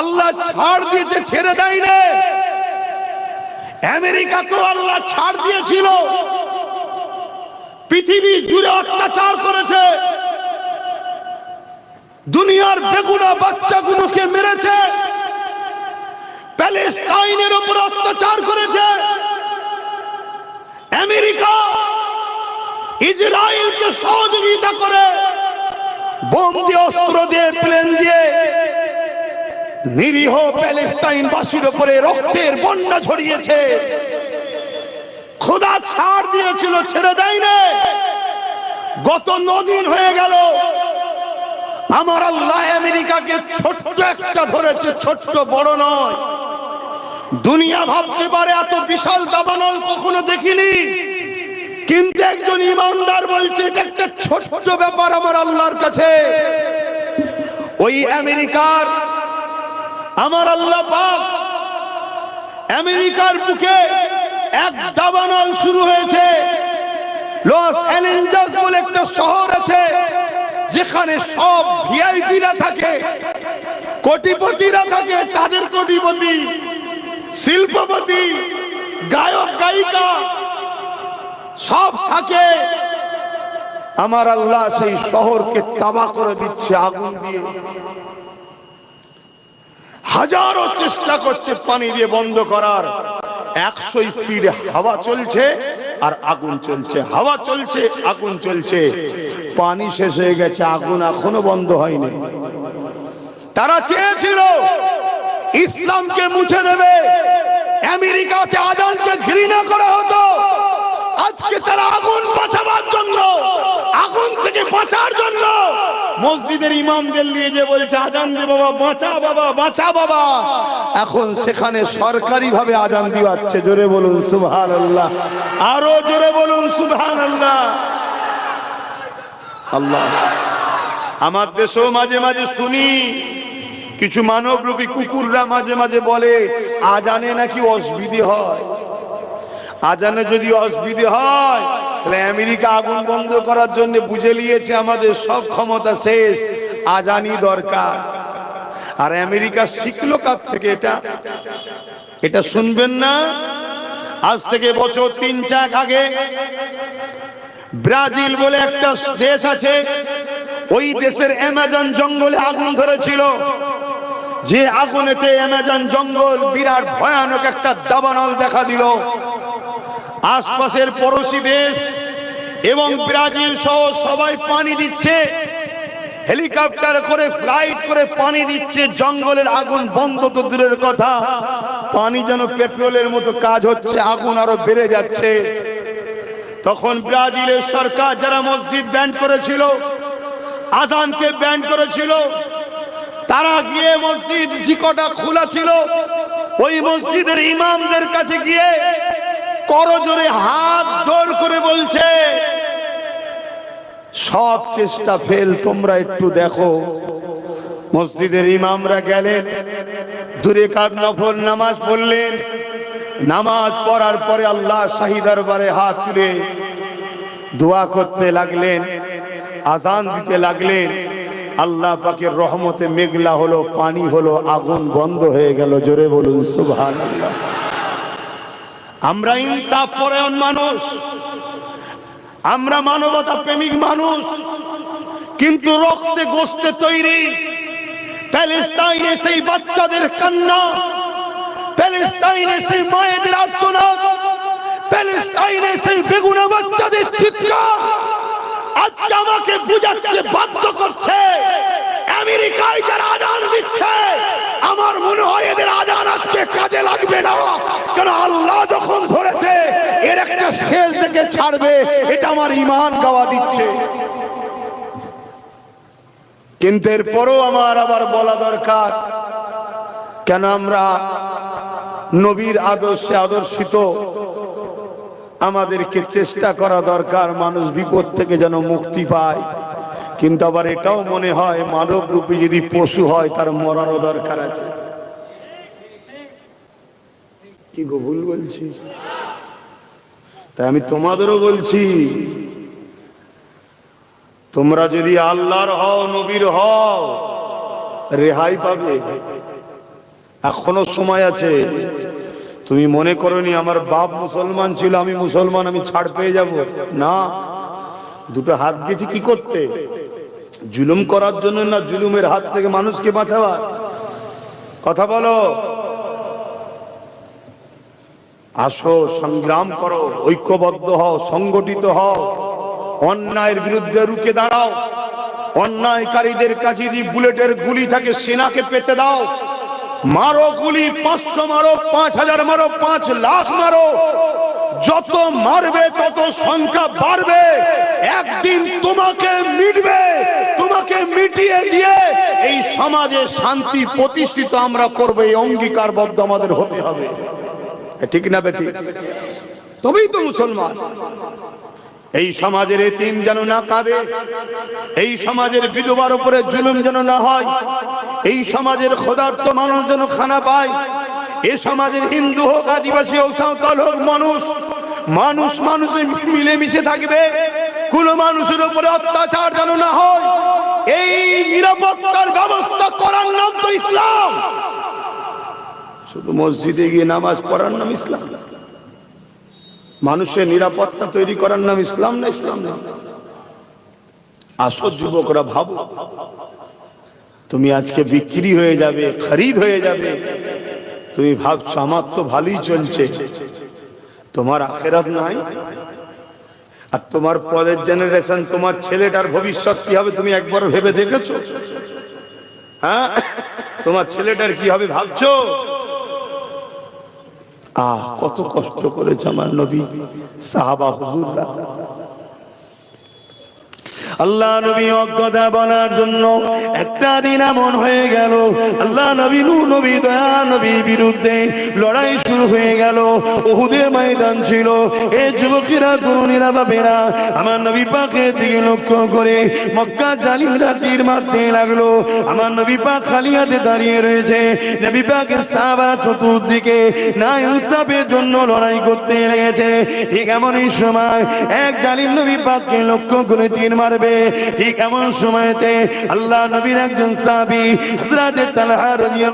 আল্লাহ ছাড় দিয়েছে, ছেড়ে দেয় না আমেরিকাকেও আল্লাহ ছাড় দিয়েছিল। পৃথিবী জুড়ে অত্যাচার করেছে। দুনিয়ার বেগুনা বাচ্চাগুলোকে মেরেছে। প্যালেস্তাইনের উপর অত্যাচার করেছে। আমেরিকা ইসরায়েলকে সহযোগিতা করে বোম দিয়ে অস্ত্র দিয়ে, প্লেন দিয়ে নিরীহ প্যালেস্তাইন বাসীর উপরে রক্তের বন্যা ছড়িয়েছে খোদা ছাড় দিয়েছিল, ছেড়ে দেয় না গত নদিন হয়ে গেল। আমার আল্লাহ আমেরিকাকে ছোট্ট একটা ধরেছে, ছোট্ট বড় নয়। দুনিয়া ভাবতে পারে এত বিশাল দাবানল কখনো দেখিনি। কিন্তু একজন ইমানদার বলছে, এটা একটা ছোট্ট ব্যাপার আমার আল্লাহর কাছে। ওই আমেরিকার আমার আল্লাহ পাক আমেরিকার বুকে এক দাবানল শুরু হয়েছে। লস অ্যাঞ্জেলস বলে একটা শহর আছে, যেখানে সব ভিআইপিরা থাকে, কোটিপতিরা থাকে, তাদের কোটিপতি, শিল্পপতি, গায়ক, গায়িকা, সব থাকে। আমার আল্লাহ সেই শহরকে তাবা করে দিচ্ছে, আগুন দিয়ে। হাজারো চেষ্টা করছে পানি দিয়ে বন্ধ করার। একশো স্পিডে হাওয়া চলছে আর আগুন চলছে, হাওয়া চলছে, আগুন চলছে। পানি শেষ হয়ে গেছে, আগুন এখনও বন্ধ হয়নি। তারা চেয়েছিল, ইসলামকে মুছে দেবে, আমেরিকাতে আজানকে ঘৃণা করা হতো। আজকে তারা আগুন বাঁচাবার জন্য আগুন থেকে বাঁচার জন্য মসজিদের ইমামদের নিয়ে যে বলছে, আজান দে বাবা, বাঁচা বাবা বাঁচা বাবা। এখন সেখানে সরকারি ভাবে আজান দিওয়াচ্ছে, জোরে বলুন সুবহান আল্লাহ আরও জোরে বলুন সুবহান আল্লাহ আল্লাহ। আমার দেশেও মাঝে মাঝে শুনি, কিছু মানবরূপী কুকুররা মাঝে মাঝে বলে, আজানে নাকি অসুবিধে হয়? আজানে যদি অসুবিধে হয় তাহলে আমেরিকা আগুন বন্ধ করার জন্য বুঝে নিয়েছে আমাদের সব ক্ষমতা শেষ আজানি দরকার। আর আমেরিকা শিখলো কার থেকে এটা? এটা শুনবেন না? আজ থেকে বছর তিন চাক আগে ব্রাজিল বলে একটা দেশ আছে, ওই দেশের অ্যামাজন জঙ্গলে আগুন ধরেছিল। যে আগুনেতে অ্যামাজন জঙ্গল বিরাট ভয়ানক একটা দাবানল দেখা দিল। আশপাশের পড়োশি দেশ এবং ব্রাজিল সহ সবাই পানি দিচ্ছে। হেলিকপ্টার করে ফ্লাইট করে পানি দিচ্ছে। জঙ্গলের আগুন বন্ধ তো দূরের কথা। পানি যেন পেট্রোলের মতো কাজ হচ্ছে আগুন আরও বেড়ে যাচ্ছে। তখন ব্রাজিলের সরকার যারা মসজিদ ব্যান করেছিল আজানকে ব্যান করেছিল তারা গিয়ে মসজিদ জিকটা খোলা ছিল। ওই মসজিদের ইমামদের কাছে গিয়ে করজোরে হাত জোর করে বলছে, সব চেষ্টা ফেল, তোমরা একটু দেখো। মসজিদের ইমামরা গেলেন, দূরে কার নফল নামাজ পড়লেন, নামাজ পড়ার পরে আল্লাহ শাহী দরবারে হাত তুলে দোয়া করতে লাগলেন, আজান দিতে লাগলেন। আল্লাহ পাকের রহমতে মেঘলা হলো, পানি হলো, আগুন বন্ধ হয়ে গেল, জোরে বলুন সুবহান আল্লাহ আমরা ইনসাফ পরায়ণ মানুষ। আমরা মানবতা প্রেমিক মানুষ। কিন্তু রক্তে গোস্তে তৈরি। প্যালেস্তাইনে সেই বাচ্চাদের কান্না। প্যালেস্তাইনে সেই মায়েদের আর্তনাদ। প্যালেস্তাইনে সেই বেগুনা বাচ্চাদের চিৎকার। আজকে আমাকে বুঝাচ্ছে, বাধ্য করছে। আমেরিকায় যারা আজান দিচ্ছে, আমার মনে হয় এদের আজান আজকে কাজে লাগবে না। কারণ আল্লাহ যখন ধরেছে, এর একটা শেষ থেকে ছাড়বে, এটা আমার ইমান গাওয়া দিচ্ছে। কিন্তু এরপরও আমার আবার বলা দরকার, কেন আমরা নবীর আদর্শে আদর্শিত? আমাদেরকে চেষ্টা করা দরকার, মানুষ বিপদ থেকে যেন মুক্তি পায়। কিন্তু আবার এটাও মনে হয় মানব রূপী যদি পশু হয়, তার মরারও দরকার আছে। কি গো ভুল বলছি? তাই আমি তোমাদেরও বলছি, তোমরা যদি আল্লাহর হও, নবীর হও, রেহাই পাবে। এখনও সময় আছে। তুমি মনে করনি আমার বাপ মুসলমান ছিল, আমি মুসলমান, আমি ছাড় পেয়ে যাব? না। দুটো হাত দিয়েছি কি করতে? জুলুম করার জন্য না জুলুমের হাত থেকে মানুষকে বাঁচাবার? কথা বলো। আসো, সংগ্রাম করো, ঐক্যবদ্ধ হও, সংগঠিত হও। অন্যায়ের বিরুদ্ধে রুখে দাঁড়াও। অন্যায়কারীদের কাছে যদি বুলেটের গুলি থাকে, সেনাকে পেতে দাও। মারো গুলি, পাঁচশো মারো, পাঁচ হাজার মারো, পাঁচ লাখ মারো। যত মারবে, তত সংখ্যা বাড়বে। একদিন তোমাকে মিটবে। মিটিয়ে দিয়ে এই সমাজে শান্তি প্রতিষ্ঠিত আমরা করব, এই অঙ্গীকারবদ্ধ আমাদের হতে হবে। ঠিক না বেটি তবেই তো মুসলমান। এই সমাজের এতিম যেন না কাঁদে, এই সমাজের বিধবার উপরে জুলুম যেন না হয়, এই সমাজের ক্ষুধার্ত মানুষ যেন খানা পায়, এ সমাজের হিন্দু হোক, আদিবাসী হোক, সাঁওতাল হোক, মানুষ মানুষ মানুষে মিলেমিশে থাকবে, কোন মানুষের উপরে অত্যাচার যেন না হয় এই নিরাপত্তার ব্যবস্থা করার নাম তো ইসলাম। শুধু মসজিদে গিয়ে নামাজ পড়ার নাম ইসলাম। মানুষের নিরাপত্তা তৈরি করার নাম ইসলাম না ইসলাম না? আসো যুবকরা, ভাবো। তুমি আজকে বিক্রি হয়ে যাবে, খরিদ হয়ে যাবে। তুমি ভাবছ, আমার তো ভালোই চলছে। তোমার আখেরাত নাই? আর তোমার পরের জেনারেশন তোমার ছেলেটার ভবিষ্যৎ কি হবে তুমি একবার ভেবে দেখেছ? হ্যাঁ? তোমার ছেলেটার কি হবে ভাবছ? আহ, কত কষ্ট করেছে আমার নবী, সাহাবা হুজুররা। আল্লাহ নবী অজ্ঞতা বলার জন্য একটা দিন এমন হয়ে গেল। আল্লাহ নবী নু নবী দয়া, নবীর বিরুদ্ধে লড়াই শুরু হয়ে গেল। ওহুদের ময়দান ছিল। এ যুবকেরা, তরুণীরা বাবেরা আমার নবী পাকে দিকে লক্ষ্য করে মক্কা জালিমরা তীর মারতে লাগল। আমার নবী পাক খালি হাতে দাঁড়িয়ে রয়েছে। নবী পাকের সাহাবা চতুর্দিকে না ইনসাফের জন্য লড়াই করতে লেগেছে। ঠিক এমনই সময় এক জালিম নবী পাককে লক্ষ্য করে তীর মারবে। ঠিক এমন সময়তে আল্লাহ নবীর একজন সাহাবী হযরত তালহা রাদিয়াল্লাহু